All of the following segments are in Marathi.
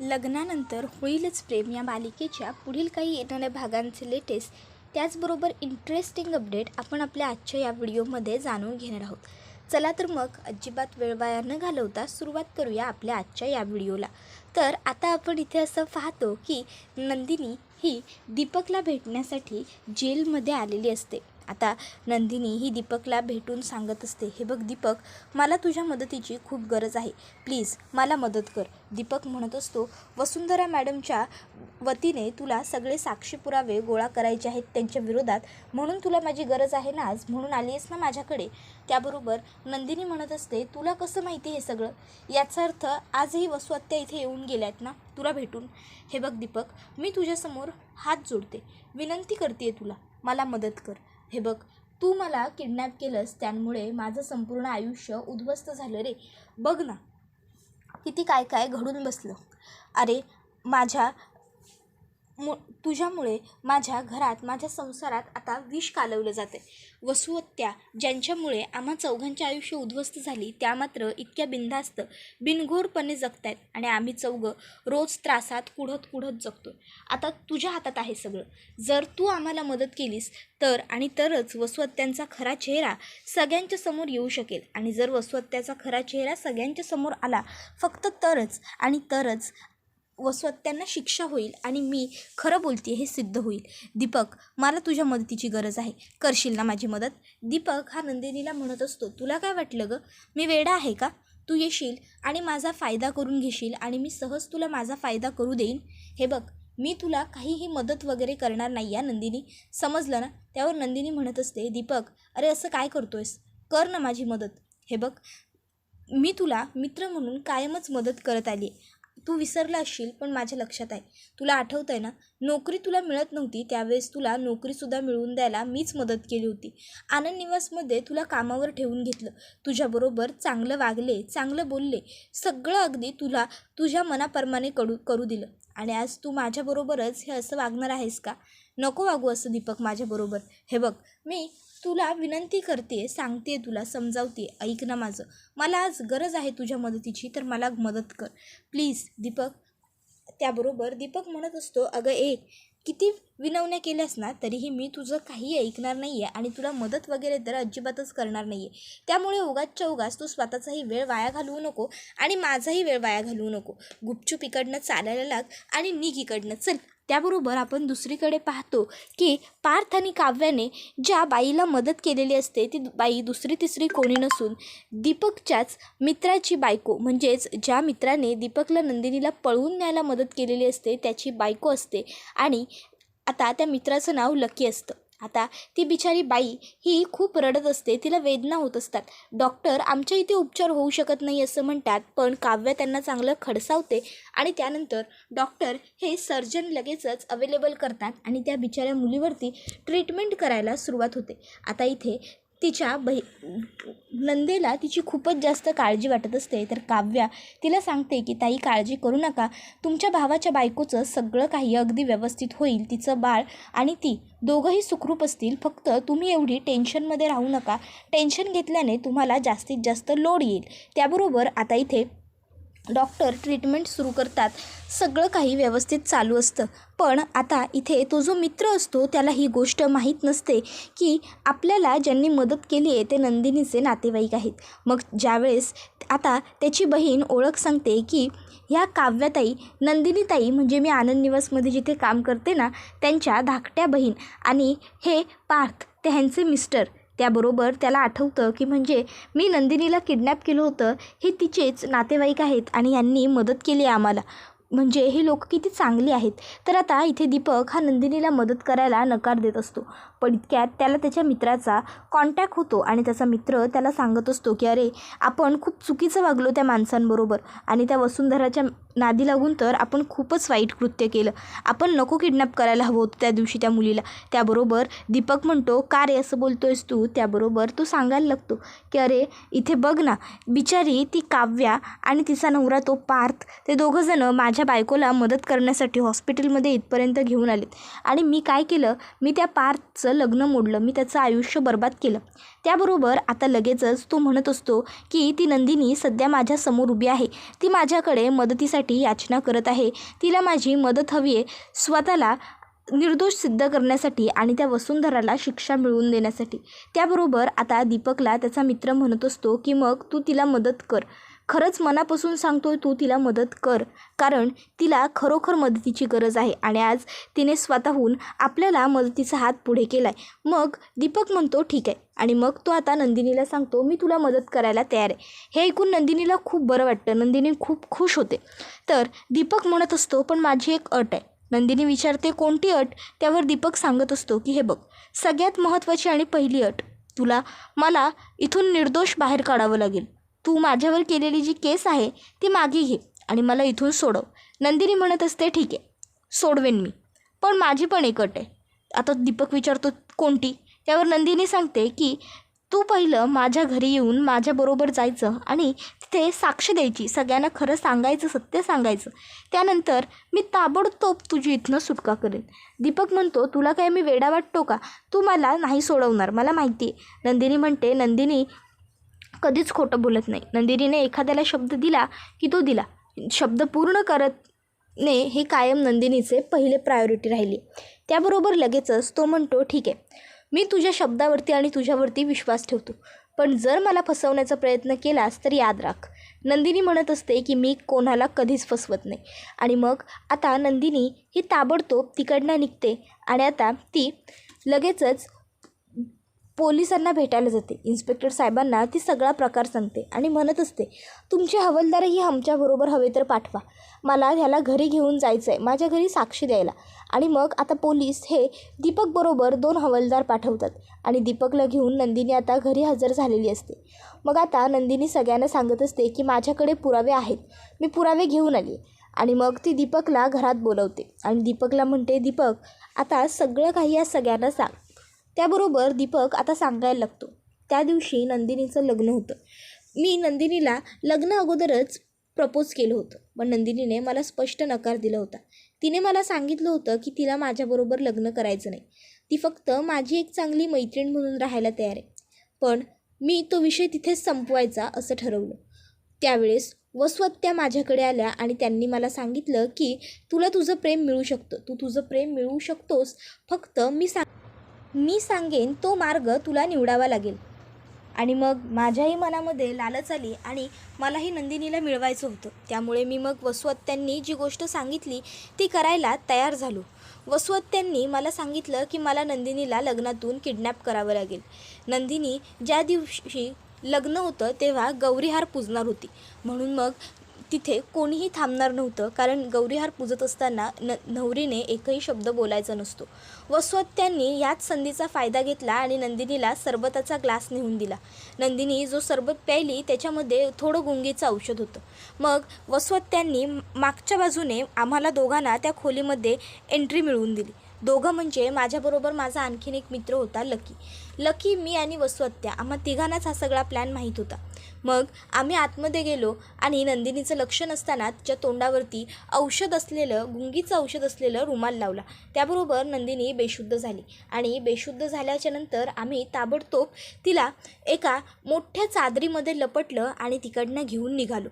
लग्नानंतर होईलच प्रेम. या मालिकेच्या पुढील काही येणाऱ्या भागांचे लेटेस्ट त्याचबरोबर इंटरेस्टिंग अपडेट आपण आपल्या आजच्या या व्हिडिओमध्ये जाणून घेणार आहोत. चला तर मग अजिबात वेळ वाया न घालवता सुरुवात करूया आपल्या आजच्या या व्हिडिओला. तर आता आपण इथे असं पाहतो की नंदिनी ही दीपकला भेटण्यासाठी जेलमध्ये आलेली असते. आता नंदिनी ही दीपकला भेटून सांगत असते हे बघ दीपक मला तुझ्या मदतीची खूप गरज आहे. प्लीज मला मदत कर. दीपक म्हणत असतो वसुंधरा मॅडमच्या वतीने तुला सगळे साक्षी पुरावे गोळा करायचे आहेत त्यांच्या विरोधात. म्हणून तुला माझी गरज आहे ना आज? म्हणून आली आहेस ना माझ्याकडे? त्याबरोबर नंदिनी म्हणत असते तुला कसं माहिती हे सगळं? याचा अर्थ आजही वसू इथे येऊन गेल्यात ना? तुला भेटून? हे बघ दीपक मी तुझ्यासमोर हात जोडते. विनंती करते तुला. मला मदत कर. हे बघ तू मला किडनॅप केलंस त्यामुळे माझं संपूर्ण आयुष्य उद्ध्वस्त झालं रे. बघ ना किती काय काय घडून बसलं. अरे माझ्या मु तुझ्यामुळे माझ्या घरात माझ्या संसारात आता विष कालवलं जाते वसुहत्या ज्यांच्यामुळे आम्हा चौघांचे आयुष्य उद्ध्वस्त झाली त्या मात्र इतक्या बिनधास्त बिनघोरपणे जगत आहेत आणि आम्ही चौघं रोज त्रासात कुढत कुढत जगतो आता तुझ्या हातात आहे सगळं. जर तू आम्हाला मदत केलीस तर आणि तरच वसुहत्यांचा खरा चेहरा सगळ्यांच्या समोर येऊ शकेल आणि जर वसुहत्याचा खरा चेहरा सगळ्यांच्या समोर आला फक्त तरच आणि तरच वसुहत्यांना शिक्षा होईल आणि मी खरं बोलते हे सिद्ध होईल. दीपक मला तुझ्या मदतीची गरज आहे. करशील ना माझी मदत? दीपक हा नंदिनीला म्हणत असतो तुला काय वाटलं गं? मी वेडा आहे का? तू येशील आणि माझा फायदा करून घेशील आणि मी सहज तुला माझा फायदा करू देईन. हे बघ मी तुला काहीही मदत वगैरे करणार नाही या नंदिनी. समजलं ना? त्यावर नंदिनी म्हणत असते दीपक अरे असं काय करतोयस? कर ना माझी मदत. हे बघ मी तुला मित्र म्हणून कायमच मदत करत आली आहे तू विसरला असशील पण माझ्या लक्षात आहे. तुला आठवतं आहे ना? नोकरी तुला मिळत नव्हती त्यावेळेस तुला नोकरीसुद्धा मिळवून द्यायला मीच मदत केली होती. आनंद निवासमध्ये तुला कामावर ठेवून घेतलं. तुझ्याबरोबर चांगलं वागले चांगलं बोलले सगळं अगदी तुला तुझ्या मनाप्रमाणे करू करू दिलं. आणि आज तू माझ्याबरोबरच हे असं वागणार आहेस का? नको वागू असं दीपक माझ्याबरोबर. हे बघ मी तुला विनंती करते सांगते तुला समजावते. ऐक ना माझं. मला आज गरज आहे तुझ्या मदतीची तर मला मदत कर. प्लीज दीपक. त्याबरोबर दीपक म्हणत असतो अगं ए किती विनवण्या केल्यास ना तरीही मी तुझं काही ऐकणार नाही आहे आणि तुला मदत वगैरे तर अजिबातच करणार नाही आहे त्यामुळे उगाचच्या उगाच तू स्वतःचाही वेळ वाया घालवू नको आणि माझाही वेळ वाया घालवू नको. गुपचूप इकडनं चालायला लाग आणि निघ इकडनं. चल. त्याबरोबर आपण दुसरीकडे पाहतो की पार्थ आणि काव्याने ज्या बाईला मदत केलेली असते ती बाई दुसरी तिसरी कोणी नसून दीपकच्याच मित्राची बायको म्हणजेच ज्या मित्राने दीपकला नंदिनीला पळवून न्यायला मदत केलेली असते त्याची बायको असते आणि आता त्या मित्राचं नाव लकी असतं. आता ती बिचारी बाई ही खूप रडत असते तिला वेदना होत असतात. डॉक्टर आमच्या इथे उपचार होऊ शकत नाही असं म्हणतात पण काव्य त्यांना चांगलं खडसावते आणि त्यानंतर डॉक्टर हे सर्जन लगेचच अवेलेबल करतात आणि त्या बिचाऱ्या मुलीवरती ट्रीटमेंट करायला सुरुवात होते. आता इथे तिच्या बहि नंदेला तिची खूपच जास्त काळजी वाटत असते. तर काव्या तिला सांगते की ताई काळजी करू नका. तुमच्या भावाच्या बायकोचं सगळं काही अगदी व्यवस्थित होईल. तिचं बाळ आणि ती दोघंही सुखरूप असतील. फक्त तुम्ही एवढी टेन्शनमध्ये राहू नका. टेन्शन घेतल्याने तुम्हाला जास्तीत जास्त लोड येईल. त्याबरोबर आता इथे डॉक्टर ट्रीटमेंट सुरू करतात. सगळं काही व्यवस्थित चालू असतं. पण आता इथे तो जो मित्र असतो त्याला ही गोष्ट माहीत नसते की आपल्याला ज्यांनी मदत केली आहे ते नंदिनीचे नातेवाईक आहेत. मग ज्यावेळेस आता त्याची बहीण ओळख सांगते की ह्या काव्याताई नंदिनीताई म्हणजे मी आनंद निवासमध्ये जिथे काम करते ना त्यांच्या धाकट्या बहीण आणि हे पार्थ ते ह्यांचे मिस्टर त्याबरोबर त्याला आठवतं की म्हणजे मी नंदिनीला किडनॅप केलं होतं. हे तिचेच नातेवाईक आहेत आणि यांनी मदत केली आहे आम्हाला. म्हणजे हे लोक किती चांगली आहेत. तर आता इथे दीपक हा नंदिनीला मदत करायला नकार देत असतो. पण इतक्यात त्याला त्याच्या मित्राचा कॉन्टॅक्ट होतो आणि त्याचा मित्र त्याला सांगत असतो की अरे आपण खूप चुकीचं वागलो त्या माणसांबरोबर आणि त्या वसुंधराच्या नादी लागून तर आपण खूपच वाईट कृत्य केलं. आपण नको किडनॅप करायला हवं होतं त्या दिवशी त्या मुलीला. त्याबरोबर दीपक म्हणतो का रे असं बोलतो आहेस तू? त्याबरोबर तू सांगायला लागतो की अरे इथे बघ ना बिचारी ती काव्या आणि तिचा नवरा तो पार्थ ते दोघंजणं माझ्या माझ्या बायकोला मदत करण्यासाठी हॉस्पिटलमध्ये इथपर्यंत घेऊन आलेत. आणि मी काय केलं? मी त्या पार्थचं लग्न मोडलं. मी त्याचं आयुष्य बर्बाद केलं. त्याबरोबर आता लगेचच तो म्हणत असतो की ती नंदिनी सध्या माझ्यासमोर उभी आहे. ती माझ्याकडे मदतीसाठी याचना करत आहे. तिला माझी मदत हवी आहे. स्वतःला निर्दोष सिद्ध करण्यासाठी आणि त्या वसुंधराला शिक्षा मिळवून देण्यासाठी. त्याबरोबर आता दीपकला त्याचा मित्र म्हणत असतो की मग तू तिला मदत कर. खरंच मनापासून सांगतोय तू तिला मदत कर. कारण तिला खरोखर मदतीची गरज आहे. आणि आज तिने स्वतःहून आपल्याला मदतीचा हात पुढे केला आहे मग दीपक म्हणतो ठीक आहे. आणि मग तो आता नंदिनीला सांगतो मी तुला मदत करायला तयार आहे. हे ऐकून नंदिनीला खूप बरं वाटतं. नंदिनी खूप खुश होते. तर दीपक म्हणत असतो पण माझी एक अट आहे. नंदिनी विचारते कोणती अट? त्यावर दीपक सांगत असतो की हे बघ सगळ्यात महत्त्वाची आणि पहिली अट तुला मला इथून निर्दोष बाहेर काढावं लागेल. तू माझ्यावर केलेली जी केस आहे ती मागे घे आणि मला इथून सोडव. नंदिनी म्हणत असते ठीक आहे सोडवेन मी. पण माझी पण एक अट आहे. आता दीपक विचारतो कोणती? त्यावर नंदिनी सांगते की तू पहिलं माझ्या घरी येऊन माझ्याबरोबर जायचं आणि तिथे साक्ष द्यायची सगळ्यांना खरं सांगायचं सत्य सांगायचं. त्यानंतर मी ताबडतोब तुझी इथनं सुटका करेन. दीपक म्हणतो तुला काय मी वेडा वाटतो का? तू मला नाही सोडवणार मला माहिती आहे. नंदिनी म्हणते नंदिनी कधीच खोटं बोलत नाही. नंदिनीने एखाद्याला शब्द दिला की तो दिला. शब्द पूर्ण करत ने हे कायम नंदिनीचे पहिले प्रायोरिटी राहिली. त्याबरोबर लगेचच तो म्हणतो ठीक आहे. मी तुझ्या शब्दावरती आणि तुझ्यावरती विश्वास ठेवतो. पण जर मला फसवण्याचा प्रयत्न केलास तर याद राख नंदिनी म्हणत असते की मी कोणाला कधीच फसवत नाही. आणि मग आता नंदिनी ही ताबडतोब तिकडनं निघते आणि आता ती लगेचच पोलिसांना भेटायला जाते. इन्स्पेक्टर साहेबांना ती सगळा प्रकार सांगते आणि म्हणत असते तुमचे हवलदारही आमच्याबरोबर हवे तर पाठवा. मला ह्याला घरी घेऊन जायचं आहे माझ्या घरी साक्षी द्यायला. आणि मग आता पोलीस हे दीपकबरोबर दोन हवलदार पाठवतात आणि दीपकला घेऊन नंदिनी आता घरी हजर झालेली असते. मग आता नंदिनी सगळ्यांना सांगत असते की माझ्याकडे पुरावे आहेत. मी पुरावे घेऊन आली. आणि मग ती दीपकला घरात बोलवते. आणि दीपकला म्हणते दीपक आता सगळं काही या सगळ्यांना सांग. त्याबरोबर दीपक आता सांगायला लागतो. त्या दिवशी नंदिनीचं लग्न होतं. मी नंदिनीला लग्न अगोदरच प्रपोज केलं होतं. पण नंदिनीने मला स्पष्ट नकार दिला होता. तिने मला सांगितलं होतं की तिला माझ्याबरोबर लग्न करायचं नाही. ती फक्त माझी एक चांगली मैत्रीण म्हणून राहायला तयार आहे. पण मी तो विषय तिथेच संपवायचा असं ठरवलं. त्यावेळेस वस्वत्या माझ्याकडे आल्या आणि त्यांनी मला सांगितलं की तुला तुझं प्रेम मिळू शकतं. तू तुझं प्रेम मिळवू शकतोस. फक्त मी सांग मी सांगेन तो मार्ग तुला निवडावा लागेल. आणि मग माझ्याही मनामध्ये लालच आली आणि मलाही नंदिनीला मिळवायचं होतं. त्यामुळे मी मग वसुअत्त्यांनी जी गोष्ट सांगितली ती करायला तयार झालो. वसुअत्त्यांनी मला सांगितलं की मला नंदिनीला लग्नातून किडनॅप करावं लागेल. नंदिनी ज्या दिवशी लग्न होतं तेव्हा गौरीहार पूजणार होती. म्हणून मग तिथे कोणीही थांबणार नव्हतं कारण गौरीहार पूजत असताना न नवरीने एकही शब्द बोलायचा नसतो. वसवत्यांनी याच संधीचा फायदा घेतला आणि नंदिनीला सरबताचा ग्लास नेऊन दिला. नंदिनी जो सरबत प्यायली त्याच्यामध्ये थोडं गुंगीचं औषध होतं. मग वसवत्यांनी मागच्या बाजूने आम्हाला दोघांना त्या खोलीमध्ये एंट्री मिळवून दिली. दोघं म्हणजे माझ्याबरोबर माझा आणखीन एक मित्र होता लकी. लकी मी आणि वसुहत्या आम्हा तिघांनाच हा सगळा प्लॅन माहीत होता. मग आम्ही आतमध्ये गेलो आणि नंदिनीचं लक्ष नसताना तिच्या तोंडावरती औषध असलेलं गुंगीचं औषध असलेलं रुमाल लावला. त्याबरोबर नंदिनी बेशुद्ध झाली आणि बेशुद्ध झाल्याच्यानंतर आम्ही ताबडतोब तिला एका मोठ्या चादरीमध्ये लपटलं आणि तिकडनं घेऊन निघालो.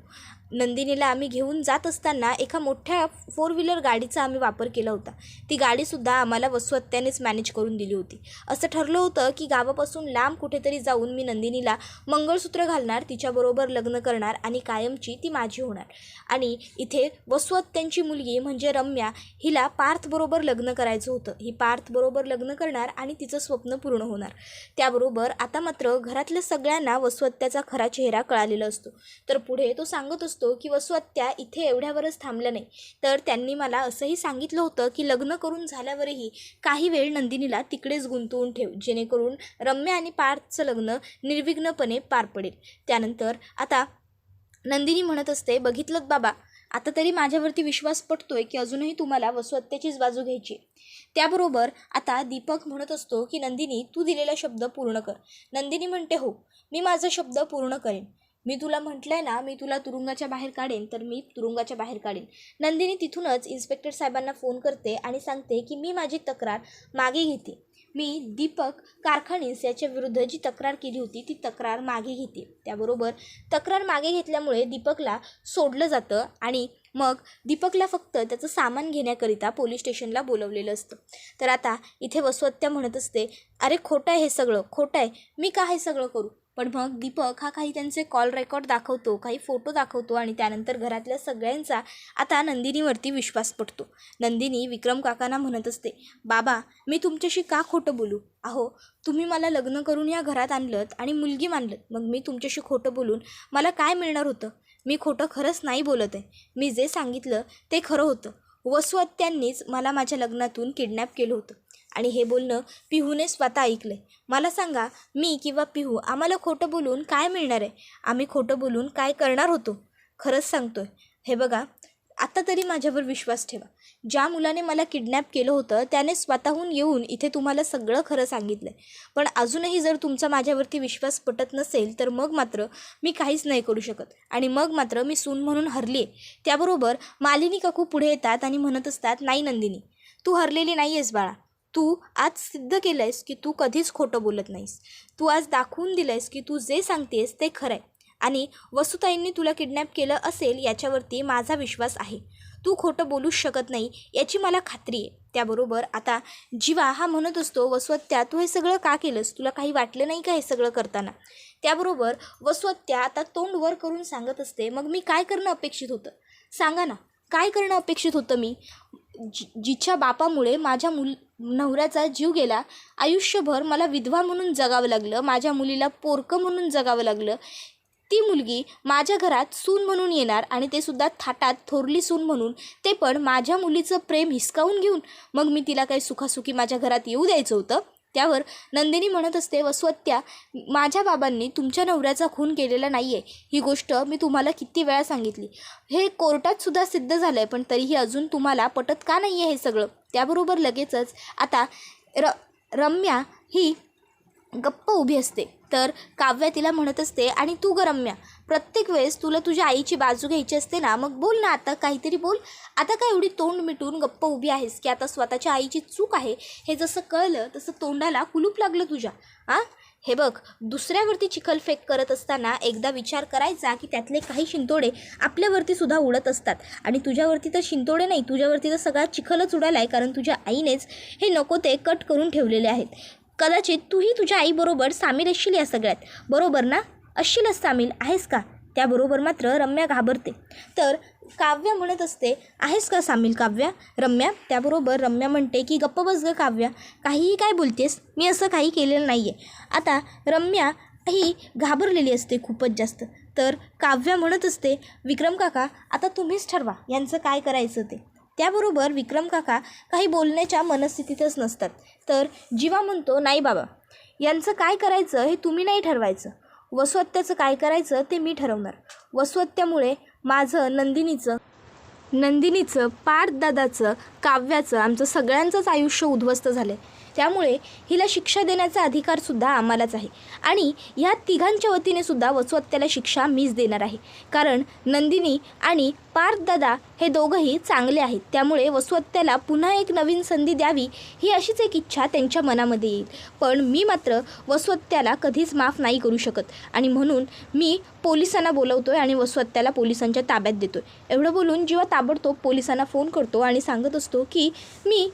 नंदिनीला आम्ही घेऊन जात असताना एका मोठ्या फोर व्हीलर गाडीचा आम्ही वापर केला होता. ती गाडीसुद्धा आम्हाला वसुहत्यानेच मॅनेज करून दिली होती. असं ठरलं होतं की गावापासून लांब कुठेतरी जाऊन मी नंदिनीला मंगळसूत्र घालणार तिच्याबरोबर लग्न करणार आणि कायमची ती माझी होणार. आणि इथे वसुहत्यांची मुलगी म्हणजे रम्या हिला पार्थबरोबर लग्न करायचं होतं. ही पार्थबरोबर लग्न करणार आणि तिचं स्वप्न पूर्ण होणार. त्याबरोबर आता मात्र घरातल्या सगळ्यांना वसुहत्याचा खरा चेहरा कळालेला असतो. तर पुढे तो सांगत असतो की वसुहत्या इथे एवढ्यावरच थांबल्या नाही. तर त्यांनी मला असंही सांगितलं होतं की लग्न करून झाल्यावरही काही वेळ नंदिनीला तिकडेच गुंतवून ठेव. जेणेकरून रम्या आणि पार्थचं लग्न निर्विघ्नपणे पार पडेल. त्यानंतर आता नंदिनी म्हणत असते बघितलं बाबा आता तरी माझ्यावरती विश्वास पटतोय की अजूनही तुम्हाला वसुहत्याचीच बाजू घ्यायची त्याबरोबर आता दीपक म्हणत असतो की नंदिनी तू दिलेला शब्द पूर्ण कर. नंदिनी म्हणते हो मी माझा शब्द पूर्ण करेन. मी तुला म्हटलंय ना मी तुला तुरुंगाच्या बाहेर काढेन तर मी तुरुंगाच्या बाहेर काढेन. नंदिनी तिथूनच इन्स्पेक्टर साहेबांना फोन करते आणि सांगते की मी माझी तक्रार मागे घेते. मी दीपक कारखानीस याच्या विरुद्ध जी तक्रार केली होती ती तक्रार मागे घेते. त्याबरोबर तक्रार मागे घेतल्यामुळे दीपकला सोडलं जातं आणि मग दीपकला फक्त त्याचं सामान घेण्याकरिता पोलीस स्टेशनला बोलवलेलं असतं. तर आता इथे वसवत्या म्हणत असते अरे खोटं आहे हे सगळं खोटं आहे. मी का हे सगळं करू? पण मग दीपक हा काही त्यांचे कॉल रेकॉर्ड दाखवतो काही फोटो दाखवतो आणि त्यानंतर घरातल्या सगळ्यांचा आता नंदिनीवरती विश्वास पडतो. नंदिनी विक्रम काकांना म्हणत असते बाबा मी तुमच्याशी का खोटं बोलू? अहो तुम्ही मला लग्न करून या घरात आणलं आणि मुलगी मानलं मग मी तुमच्याशी खोटं बोलून मला काय मिळणार होतं? मी खोटं खरंच नाही बोलत आहे. मी जे सांगितलं ते खरं होतं. वसुहत्यांनीच मला माझ्या लग्नातून किडनॅप केलं होतं. आणि हे बोलणं पिहूने स्वतः ऐकलं आहे मला सांगा मी किंवा पिहू आम्हाला खोटं बोलून काय मिळणार आहे? आम्ही खोटं बोलून काय करणार होतो? खरंच सांगतोय. हे बघा आता तरी माझ्यावर विश्वास ठेवा. ज्या मुलाने मला किडनॅप केलं होतं त्याने स्वतःहून येऊन इथे तुम्हाला सगळं खरं सांगितलं आहे पण अजूनही जर तुमचा माझ्यावरती विश्वास पटत नसेल तर मग मात्र मी काहीच नाही करू शकत. आणि मग मात्र मी सून म्हणून हरली आहे त्याबरोबर मालिनी काकू पुढे येतात आणि म्हणत असतात नाही नंदिनी तू हरलेली नाही आहेस बाळा. तू आज सिद्ध केलं आहेस की तू कधीच खोटं बोलत नाहीस. तू आज दाखवून दिलं आहेस की तू जे सांगतेस ते खरं आहे आणि वसुताईंनी तुला किडनॅप केलं असेल याच्यावरती माझा विश्वास आहे. तू खोटं बोलूच शकत नाही याची मला खात्री आहे. त्याबरोबर आता जीवा हा म्हणत असतो वसवत्या तू हे सगळं का केलंस? तुला काही वाटलं नाही का हे सगळं करताना? त्याबरोबर वसवत्या आता तोंड वर करून सांगत असते मग मी काय करणं अपेक्षित होतं? सांगा ना काय करणं अपेक्षित होतं मी? जि जिच्या बापामुळे माझ्या मुल नवऱ्याचा जीव गेला. आयुष्यभर मला विधवा म्हणून जगावं लागलं माझ्या मुलीला पोरकं म्हणून जगावं लागलं. ती मुलगी माझ्या घरात सून म्हणून येणार आणि ते सुद्धा थाटात थोरली सून म्हणून. ते पण माझ्या मुलीचं प्रेम हिसकावून घेऊन. मग मी तिला काही सुखासुखी माझ्या घरात येऊ द्यायचं होतं. त्यावर नंदिनी म्हणत असते वसवत्या माझ्या बाबांनी तुमच्या नवऱ्याचा खून केलेला नाही आहे ही गोष्ट मी तुम्हाला किती वेळा सांगितली. हे कोर्टात सुद्धा सिद्ध झालं आहे पण तरीही अजून तुम्हाला पटत का नाही आहे हे सगळं? त्याबरोबर लगेचच आता र रम्या ही गप्प उभी असते. तर काव्या तिला म्हणत असते आणि तू ग रम्या प्रत्येक वेळेस तुला तुझ्या आईची बाजू घ्यायची असते ना मग बोल ना आता काहीतरी बोल. आता काय एवढी तोंड मिटून गप्प उभी आहेस की आता स्वतःच्या आईची चूक आहे? हे जसं कळलं तसं तोंडाला कुलूप लागलं तुझ्या. हां हे बघ दुसऱ्यावरती चिखलफेक करत असताना एकदा विचार करायचा की त्यातले काही शिंतोडे आपल्यावरती सुद्धा उडत असतात. आणि तुझ्यावरती तर शिंतोडे नाही तुझ्यावरती तर सगळा चिखलच उडाला आहे कारण तुझ्या आईनेच हे नको ते कट करून ठेवलेले आहेत. कदाचित तूही तुझ्या आईबरोबर सामील असशील या सगळ्यात. बरोबर ना? असशीलच सामील. आहेस का? त्याबरोबर मात्र रम्या घाबरते. तर काव्या म्हणत असते आहेस का सामील काव्या? रम्या त्याबरोबर रम्या म्हणते की गप्प बस ग काव्या. काहीही काय बोलतेस? मी असं काही केलेलं नाही आहे आता रम्या ही घाबरलेली असते खूपच जास्त. तर काव्या म्हणत असते विक्रम काका आता तुम्हीच ठरवा यांचं काय करायचं ते. त्याबरोबर विक्रम काका काही बोलण्याच्या मनस्थितीतच नसतात. तर जीवा म्हणतो नाही बाबा यांचं काय करायचं हे तुम्ही नाही ठरवायचं. वसुहत्याचं काय करायचं ते मी ठरवणार. वसुहत्यामुळे माझं नंदिनीचं नंदिनीचं पार्थदादाचं काव्याचं आमचं सगळ्यांचंच आयुष्य उद्ध्वस्त झालं आहे त्यामुळे हिला शिक्षा देण्याचा अधिकारसुद्धा आम्हालाच आहे. आणि ह्या तिघांच्या वतीने सुद्धा वसुहत्याला शिक्षा मीच देणार आहे. कारण नंदिनी आणि पार्थदादा हे दोघंही चांगले आहेत. त्यामुळे वसुहत्याला पुन्हा एक नवीन संधी द्यावी ही अशीच एक इच्छा त्यांच्या मनामध्ये येईल. पण मी मात्र वसुहत्याला कधीच माफ नाही करू शकत. आणि म्हणून मी पोलिसांना बोलवतो आहे आणि वसुहत्याला पोलिसांच्या ताब्यात देतोय. एवढं बोलून जेव्हा ताबडतोब पोलिसांना फोन करतो आणि सांगत असतो की मी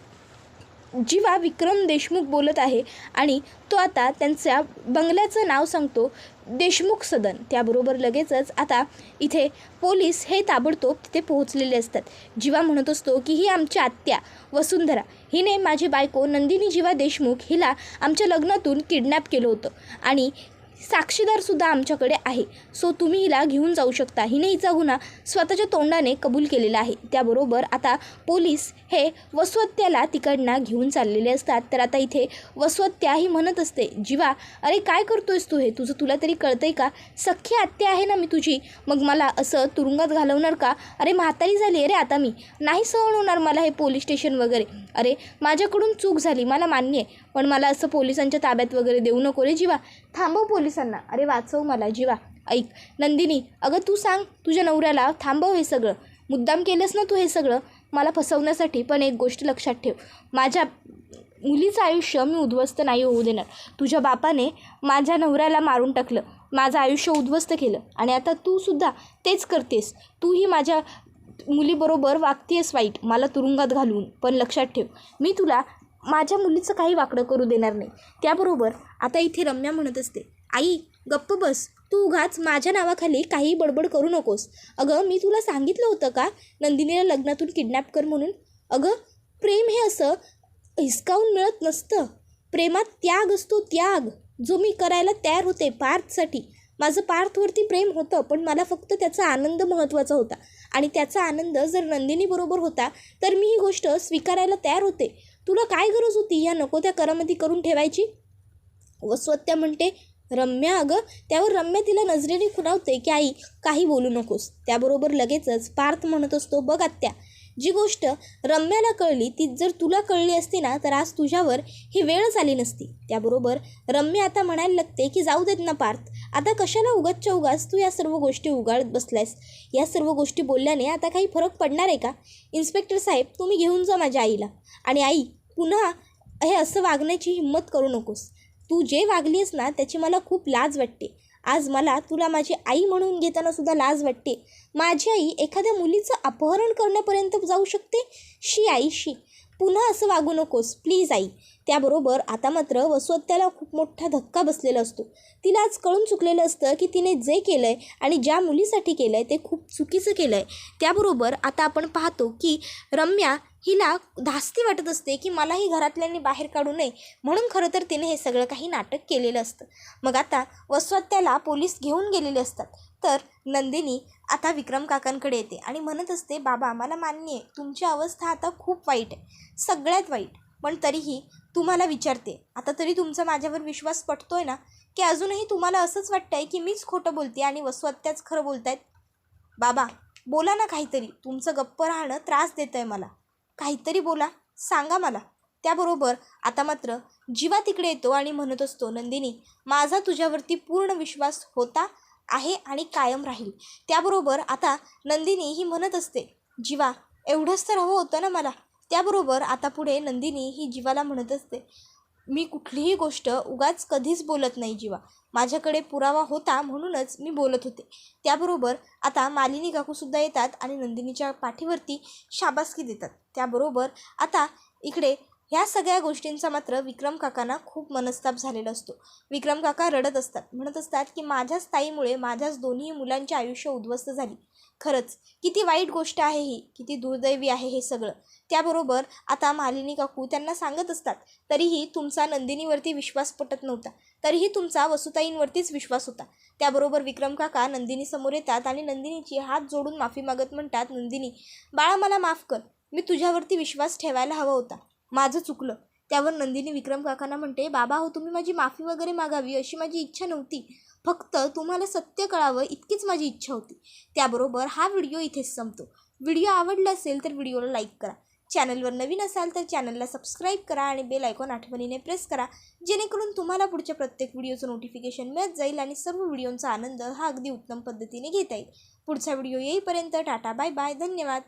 जीवा विक्रम देशमुख बोलत आहे आणि तो आता त्यांच्या बंगल्याचं नाव सांगतो देशमुख सदन. त्याबरोबर लगेचच आता इथे पोलीस हे ताबडतोब तिथे पोहोचलेले असतात. जीवा म्हणत असतो की ही आमची आत्या वसुंधरा. हिने माझी बायको नंदिनी जीवा देशमुख हिला आमच्या लग्नातून किडनॅप केलं होतं आणि साक्षीदारसुद्धा आमच्याकडे आहे. सो तुम्ही हिला घेऊन जाऊ शकता. हिने हिचा गुन्हा स्वतःच्या तोंडाने कबूल केलेला आहे. त्याबरोबर आता पोलीस हे वस्वत्याला तिकडनं घेऊन चाललेले असतात. तर आता इथे वस्वत्याही म्हणत असते जीवा अरे काय करतोयस तू हे? तुझं तुला तरी कळतंय का? सख्खी आत्या आहे ना मी तुझी. मग मला असं तुरुंगात घालवणार का? अरे म्हातारी झाली अरे आता मी. नाही सहन होणार मला हे पोलीस स्टेशन वगैरे. अरे माझ्याकडून चूक झाली. मला मान्य आहे. पण मला असं पोलिसांच्या ताब्यात वगैरे देऊ नको रे जीवा. थांबव पोलिसांना. अरे वाचव मला जीवा. ऐक नंदिनी अगं तू सांग तुझ्या नवऱ्याला थांबव हे सगळं. मुद्दाम केलंस ना तू हे सगळं? मला फसवण्यासाठी पण एक गोष्ट लक्षात ठेव. माझ्या मुलीचं आयुष्य मी उद्ध्वस्त नाही होऊ देणार. तुझ्या बापाने माझ्या नवऱ्याला मारून टाकलं. माझं आयुष्य उद्ध्वस्त केलं. आणि आता तू सुद्धा तेच करतेस. तूही माझ्या मुलीबरोबर वागतेस वाईट. मला तुरुंगात घालून पण लक्षात ठेव. मी तुला माझ्या मुलीचं काही वाकडं करू देणार नाही. त्याबरोबर आता इथे रम्या म्हणत असते आई गप्प बस. तू उगाच माझ्या नावाखाली काही बडबड करू नकोस. अगं मी तुला सांगितलं होतं का? नंदिनीला लग्नातून किडनॅप कर म्हणून. अगं प्रेम हे असं हिसकावून मिळत नसतं. प्रेमात त्याग असतो त्याग. जो मी करायला तयार होते पार्थसाठी. माझं पार्थवरती प्रेम होतं पण मला फक्त त्याचा आनंद महत्त्वाचा होता. आणि त्याचा आनंद जर नंदिनीबरोबर होता तर मी ही गोष्ट स्वीकारायला तयार होते. तुला काय गरज होती? या नको त्या करामती करून ठेवायची. वस्वत्या म्हणते रम्या अगं त्यावर रम्या तिला नजरेने खुणावते की आई काही बोलू नकोस. त्याबरोबर लगेचच पार्थ म्हणत असतो बघ आत्या जी गोष्ट रम्याला कळली ती जर तुला कळली असती ना तर आज तुझ्यावर ही वेळच आली नसती. त्याबरोबर रम्या आता म्हणायला लागते की जाऊ देत ना पार्थ आता कशाला उगाचच्या उगाच तू या सर्व गोष्टी उगाळत बसलायस? या सर्व गोष्टी बोलल्याने आता काही फरक पडणार आहे का? इन्स्पेक्टर साहेब तुम्ही घेऊन जा माझ्या आईला. आणि आई पुन्हा हे असं वागण्याची हिंमत करू नकोस. तू जे वागलीस ना त्याची मला खूप लाज वाटते. आज मला तुला माझी आई म्हणून घेताना सुद्धा लाज वाटते. माझी आई एखाद्या मुलीचं अपहरण करण्यापर्यंत जाऊ शकते? She I she. पुन्हा असं वागू नकोस. प्लीज आई त्याबरोबर आता मात्र वसवत्याला खूप मोठा धक्का बसलेला असतो. तिला आज कळून चुकलेलं असतं की तिने जे केलं आहे आणि ज्या मुलीसाठी केलं आहे ते खूप चुकीचं केलं आहे त्याबरोबर आता आपण पाहतो की रम्या हिला धास्ती वाटत असते की मलाही घरातल्यांनी बाहेर काढू नये. म्हणून खरं तर तिने हे सगळं काही नाटक केलेलं असतं. मग आता वसवत्याला पोलीस घेऊन गेलेले असतात. तर नंदिनी आता विक्रम काकांकडे येते आणि म्हणत असते बाबा मला मान्य आहे तुमची अवस्था आता खूप वाईट आहे. सगळ्यात वाईट. पण तरीही तुम्हाला विचारते. आता तरी तुमचा माझ्यावर विश्वास पटतो आहे ना? की अजूनही तुम्हाला असंच वाटतंय की मीच खोटं बोलते आणि वसवत्याच खरं बोलतायत? बाबा बोला ना काहीतरी. तुमचं गप्प राहणं त्रास देतं आहे मला. काहीतरी बोला. सांगा मला. त्याबरोबर आता मात्र जीवा तिकडे येतो आणि म्हणत असतो नंदिनी माझा तुझ्यावरती पूर्ण विश्वास होता आहे आणि कायम राहील. त्याबरोबर आता नंदिनी ही म्हणत असते जीवा एवढंच तर हवं होतं ना मला? त्याबरोबर आता पुढे नंदिनी ही जीवाला म्हणत असते मी कुठलीही गोष्ट उगाच कधीच बोलत नाही जीवा. माझ्याकडे पुरावा होता म्हणूनच मी बोलत होते. त्याबरोबर आता मालिनी काकूसुद्धा येतात आणि नंदिनीच्या पाठीवरती शाबासकी देतात. त्याबरोबर आता इकडे ह्या सगळ्या गोष्टींचा मात्र विक्रम काकांना खूप मनस्ताप झालेला असतो. विक्रम काका रडत असतात. म्हणत असतात की माझ्याच ताईमुळे माझ्याच दोन्ही मुलांचे आयुष्य उद्ध्वस्त झाली. खरंच किती वाईट गोष्ट आहे ही. किती दुर्दैवी आहे हे सगळं. त्याबरोबर आता मालिनी काकू त्यांना सांगत असतात तरीही तुमचा नंदिनीवरती विश्वास पटत नव्हता. तरीही तुमचा वसुताईंवरतीच विश्वास होता. त्याबरोबर विक्रम काका नंदिनीसमोर येतात आणि नंदिनीची हात जोडून माफी मागत म्हणतात नंदिनी बाळा मला माफ कर. मी तुझ्यावरती विश्वास ठेवायला हवा होता. माझं चुकलं. त्यावर नंदिनी विक्रम काकांना म्हणते बाबा हो तुम्ही माझी माफी वगैरे मागावी अशी माझी इच्छा नव्हती. फक्त तुम्हाला सत्य कळावं इतकीच माझी इच्छा होती. त्याबरोबर हा व्हिडिओ इथेच संपतो. व्हिडिओ आवडला असेल तर व्हिडिओला लाईक करा. चॅनलवर नवीन असाल तर चॅनलला सबस्क्राईब करा आणि बेल आयकॉन आठवणीने प्रेस करा. जेणेकरून तुम्हाला पुढच्या प्रत्येक व्हिडिओचं नोटिफिकेशन मिळत जाईल आणि सर्व व्हिडिओंचा आनंद हा अगदी उत्तम पद्धतीने घेता येईल. पुढचा व्हिडिओ येईपर्यंत टाटा बाय बाय धन्यवाद.